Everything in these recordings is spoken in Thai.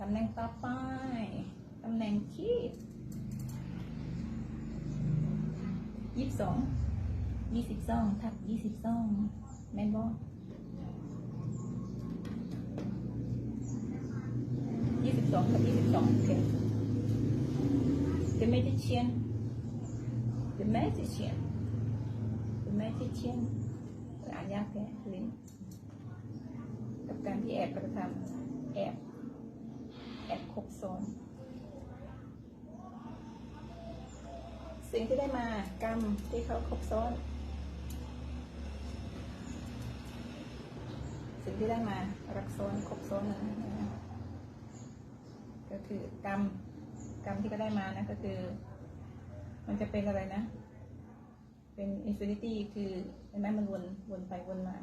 ตำแหน่งต่อไป ตำแหน่งที่ยี่สิบสอง ยี่สิบสองทับยี่สิบสองแมนบอยี่สิบสองทับยี่สิบสองโอเค The magician The magician The magician อ่านยากแค่ลิ้นกับการที่แอบกระทำแอบ แอบครบซ้อนสิ่งที่ได้มากรรมที่เขาครบซ้อนสิ่งที่ได้มารักซ้อนครบซ้อนนั้นนะก็คือกรรมกรรมที่ก็ได้มานะก็คือ มันจะเป็นอะไรนะ เป็นอินฟินิตี้คือเห็นไหมมันวนวนไปวนมา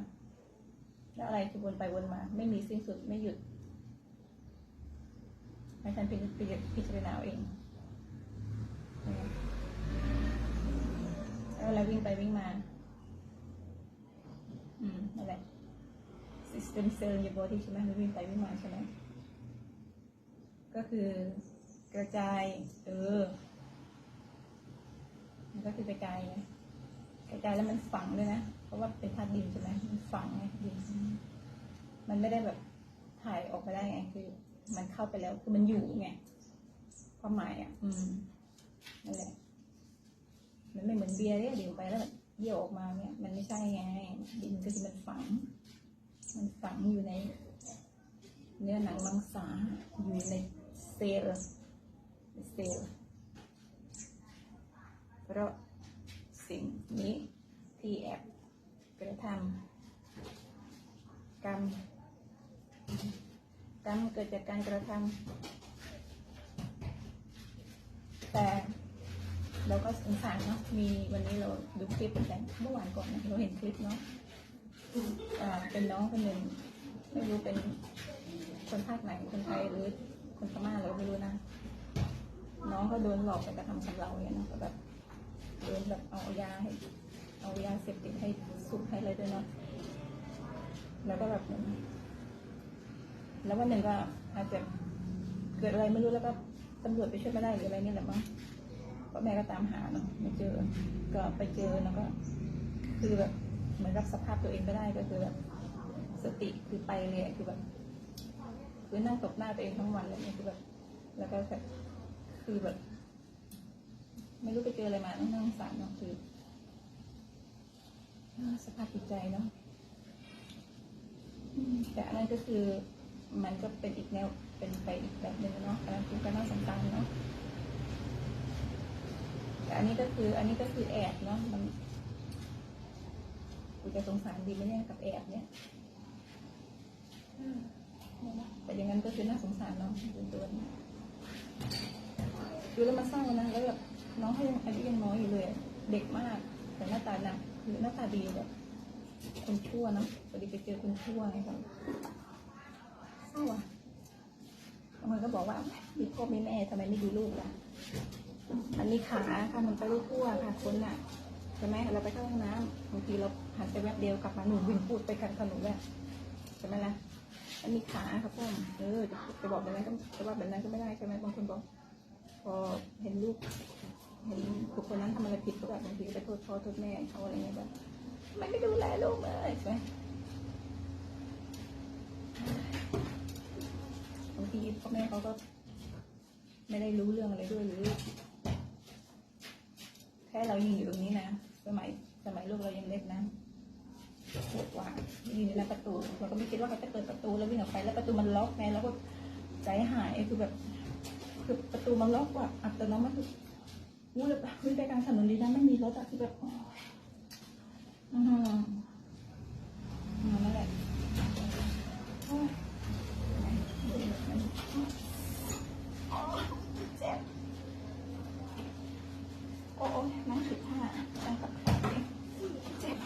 แล้วอะไรคือวนไปวนมา ไม่มีสิ้นสุดไม่หยุด ให้ฉันเป็นพิจารณาเอาเองแล้วอะไรวิ่งไปวิ่งมา อืมนั่นแหละ system cell ใน body ใช่ไหมมันวิ่งไปวิ่งมาใช่ไหมก็คือกระจาย เออ มันก็คือกระจายไงกระจายแล้วมันฝังด้วยนะ เพราะว่าเป็นธาตุดินใช่ไหมมันฝังไงดิน มันไม่ได้แบบถ่ายออกไปได้ไงคือ มันเข้าไปแล้วคือมันอยู่ไงความหมายอะ อืมนั่นแหละมันไม่เหมือนเบียร์เนี่ยดื่มไปแล้วแบบเยี่ยวออกมาเนี่ย มันไม่ใช่ไงดินก็คือมันฝัง มันฝังอยู่ใน เนื้อหนังมังสาอยู่ในเซลล์เซลล์เพราะสิ่งนี้ที่แอบกระทำกรรม รรมเกิดจากการกระทำแต่เราก็สงสารเนาะมีวันนี้เราดูคลิปกันเมื่อวานก่อนนะเราเห็นคลิปเนาะเป็นน้องคนหนึ่งไม่รู้เป็นคนภาคไหนคนไทยหรือคนพม่าเราไม่รู้นะน้องก็โดนหลอกไปกระทำกับเราเนี่ยนะก็แบบโดนแบบเอายาให้เอายาเสพติดให้สุกให้อะไรด้วยเนาะแล้วก็แบบเหมือน แล้ววันหนึ่งก็อาจจะเกิดอะไรไม่รู้แล้วก็ตำรวจไปช่วยไม่ได้หรืออะไรนี่แหละมั้งเพราะแม่ก็ตามหาเนาะไม่เจอ ก็ไปเจอแล้วก็ คือแบบเหมือนรับสภาพตัวเองไม่ได้ก็คือแบบสติคือไปเลยคือแบบคือนั่งตบหน้าตัวเองทั้งวันเลยเนี่ยคือแบบ แล้วก็แบบคือแบบ ไม่รู้ไปเจออะไรมานั่งนั่งสารเนาะคือสภาพจิตใจเนาะแต่อันนั้นก็คือ มันก็เป็นอีกแนวเป็นไปอีกแบบหนึ่งเนาะอันนั้นคือการนั่งสำคัญเนาะแต่อันนี้ก็คืออันนี้ก็คือแอบเนาะมันกูจะสงสารดีไหมเนี่ยกับแอบเนี่ยแต่อย่างนั้นก็คือน่าสงสารน้องเป็นตัวนี้ดูแล้วมันเศร้านะแล้วแบบน้องเขายังอายุยังน้อยอยู่เลย เด็กมาก แต่หน้าตาหนักหรือหน้าตาดีแบบคนชั่วเนอะพอดีไปเจอคนชั่วไงครับ เศร้าอะบางคนก็บอกว่ามีพ่อมีแม่ทำไมไม่ดูลูกล่ะมันมีขาค่ะมันไปรู้ทั่วค่ะคนน่ะใช่ไหมเราไปเข้าห้องน้ำบางทีเราหันไปแวบเดียวกลับมาหนูวิ่งพูดไปกันขนมแบบใช่ไหมล่ะมันมีขาครับพ่อเออจะบอกแบบนั้นก็จะว่าแบบนั้นก็ไม่ได้ใช่ไหมบางคนบอก พอเห็นลูกเห็นบุคคลนั้นทำอะไรผิดก็แบบบางทีก็ไปโทษพ่อโทษแม่เขาอะไรเงี้ยแบบไมไม่ดูแลลูกเลยใช่ไหมบาง ทีพ่อแม่เขาก็ ไม่ได้รู้เรื่องอะไรด้วยหรือ แค่เรายืนอยู่ตรงนี้นะ สมัยสมัยลูกเรายังเล็กนะปวดว่ายืนอยู่หน้าประตูเราก็ไม่คิดว่าเขาจะเปิดประตูแล้ววิ่งออกไปแล้วประตูมันล็อกไงแล้วก็ใจหายคือแบบคือประตูมันล็อกว่ะอัตโนมัติคือวู้เลยวิ่งไปกลางถนนดีนะไม่มีรถอะคือแบบอือหือมนั่นแหละโอ้ยเจ็บโอ้ยนั่งผิดท่านั่งกับขาดิเจ็บ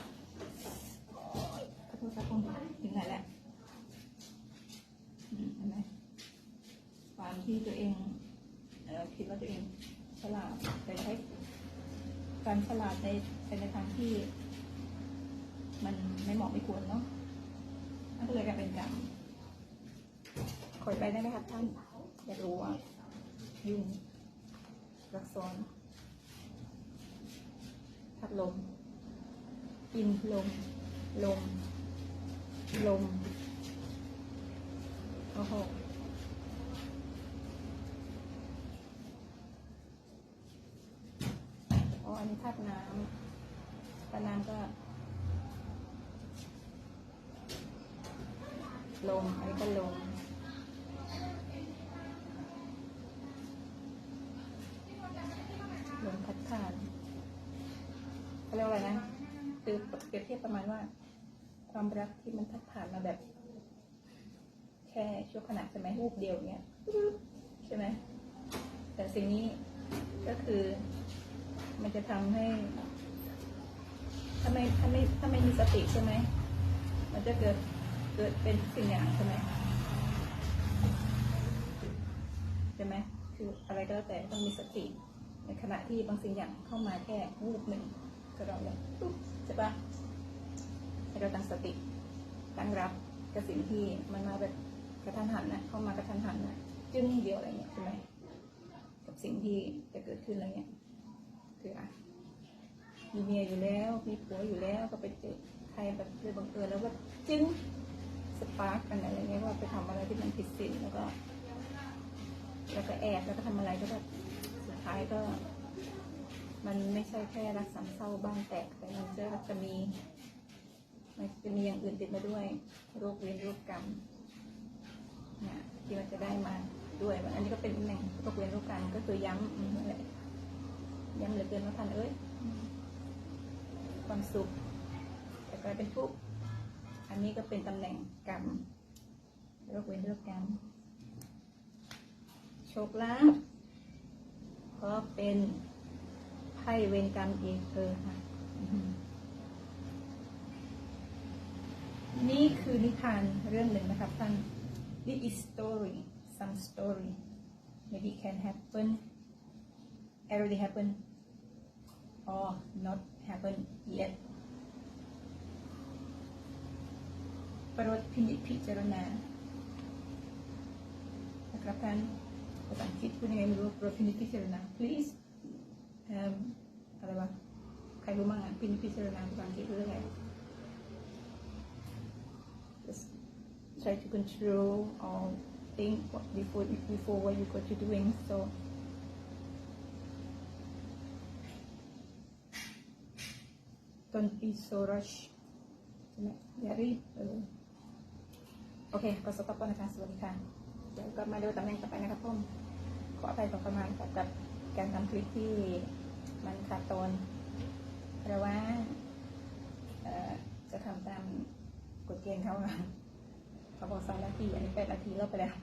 ขอ โทษครับคุณถึงไหนแหละเห็นไหมความที่ตัวเองเอคิดว่าตัวเองฉลาดแต่ใช้การฉลาดในในทางที่ มันไม่เหมาะไม่ควรเนาะนั่นก็เลยกลายเป็นกรรมขอยไปได้ไหมครับท่าน อยากรู้ว่า ยุ่งรักซ้อนพัดลมอินลม ลม ลมโอ้โหอ๋ออันนี้ธาตุน้ำธาตุน้ำก็ลมอันนี้ก็ลมลมพัดผ่านเขาเรียกว่าอะไรนะคือเปรียบเทียบประมาณว่า ความรักที่มันพัดผ่านมาแบบ แค่ชั่วขณะใช่ไหมรูปเดียวเนี้ยใช่ไหมแต่สิ่งนี้ก็คือมันจะทำให้ ถ้าไม่ถ้าไม่ถ้าไม่มีสติใช่ไหมมันจะเกิดเกิดเป็นสิ่งอย่างใช่ไหมใช่ไหมคืออะไรก็แล้วแต่ต้องมีสติ ในขณะที่บางสิ่งอย่างเข้ามาแค่รูปหนึ่งก็เราเลยปุ๊บใช่ปะ เราตั้งสติตั้งรับกับสิ่งที่มันมาแบบกระทันหันนะเข้ามากระทันหันนะจึ้งเดียวอะไรเงี้ยใช่ไหมกับสิ่งที่จะเกิดขึ้นอะไรเงี้ยคืออะมีเมียอยู่แล้วมีผัวอยู่แล้วก็ไปเจอใครแบบเลยบังเอิญแล้วก็จึ้งสปาร์กกันอะไรเงี้ยว่าไปทำอะไรที่มันผิดศีลแล้วก็ แล้วก็แอบแล้วก็ทำอะไรก็แบบสุดท้ายก็ มันไม่ใช่แค่รักสามเศร้าบ้านแตกแต่มันจะจะมี มันจะมีอย่างอื่นติดมาด้วย โรคเวรโรคกรรมเนี่ยที่มันจะได้มาด้วย อันนี้ก็เป็นตำแหน่งโรคเวรโรคกรรมก็คือย้ำนั่นแหละย้ำเหลือเกินว่าท่านเอ้ยความสุขแต่กลายเป็นทุกข์อันนี้ก็เป็นตำแหน่งกรรมโรคเวรโรคกรรมโชคลาภก็เป็นไพ่เวรกรรมอีกเออค่ะอืม นี่คือนิทานเรื่องหนึ่งนะครับท่าน This is story some story maybe can happen already happen or not happen yet ปรดพินิจพิจารณานะครับท่านภาษาอังกฤษพูดยังไงไม่รู้โปรดพินิจพิจารณา please อะไรวะใครรู้บ้างอะพินิจพิจารณาภาษาอังกฤษคืออะไร try to control or think before before what you got to doing so don't be so rush ใช่ไหมอย่ารีบเออโอเคก็สต็อปก่อนนะคะสวัสดีค่ะ เดี๋ยวกลับมาดูตำแหน่งต่อไปนะครับผมขออภัยขอประมาณกับการทำคลิปที่มันขาดตอนเพราะว่าจะทำตามกฎเกณฑ์เขาค่ะ เขาบอกสามนาทีอันนี้แปดนาทีเลิกไปแล้ว